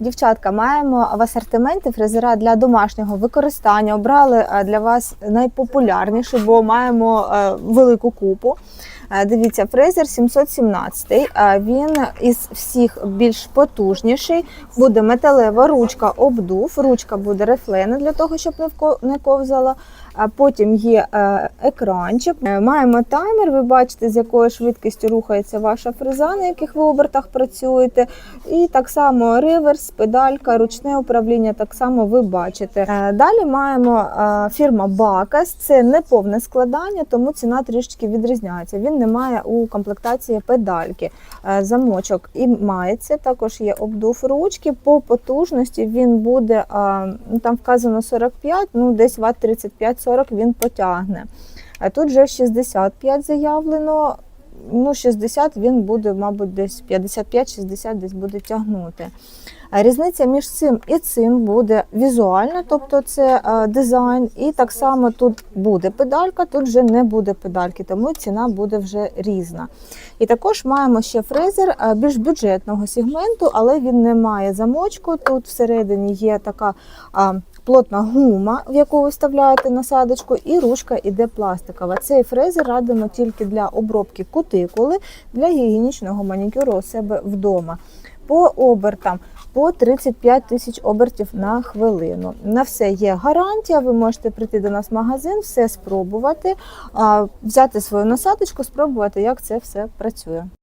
Дівчатка, маємо в асортименті фрезера для домашнього використання. Обрали е, для вас найпопулярніші, бо маємо е, велику купу. Е, Дивіться, фрезер 717. е, Він із всіх більш потужніший. Буде металева ручка обдув. Ручка буде рефлена для того, щоб не ковзала. Потім є е, екранчик. Маємо таймер. Ви бачите, з якою швидкістю рухається ваша фреза, на яких ви обертах працюєте. І так само реверс, педалька, ручне управління. Так само ви бачите. Далі маємо фірма Бакас. Це не повне складання, тому ціна трішечки відрізняється. Він не має у комплектації педальки. Е, Замочок і мається. Також є обдув ручки. По потужності він буде е, ну, там вказано 45, ну десь ват 35-40 він потягне. Тут вже 65 заявлено. Ну, 60 він буде, мабуть, десь 55-60 десь буде тягнути. Різниця між цим і цим буде візуальна, тобто це е, дизайн, і так само тут буде педалька, тут вже не буде педальки, тому ціна буде вже різна. І також маємо ще фрезер е, більш бюджетного сегменту, але він не має замочку. Тут всередині є така плотна гума, в яку ви вставляєте насадочку, і ручка іде пластикова. Цей фрезер радимо тільки для обробки кутикули, для гігієнічного манікюру у себе вдома. По обертам по 35 тисяч обертів на хвилину. На все є гарантія. Ви можете прийти до нас в магазин, все спробувати, взяти свою насадочку, спробувати, як це все працює.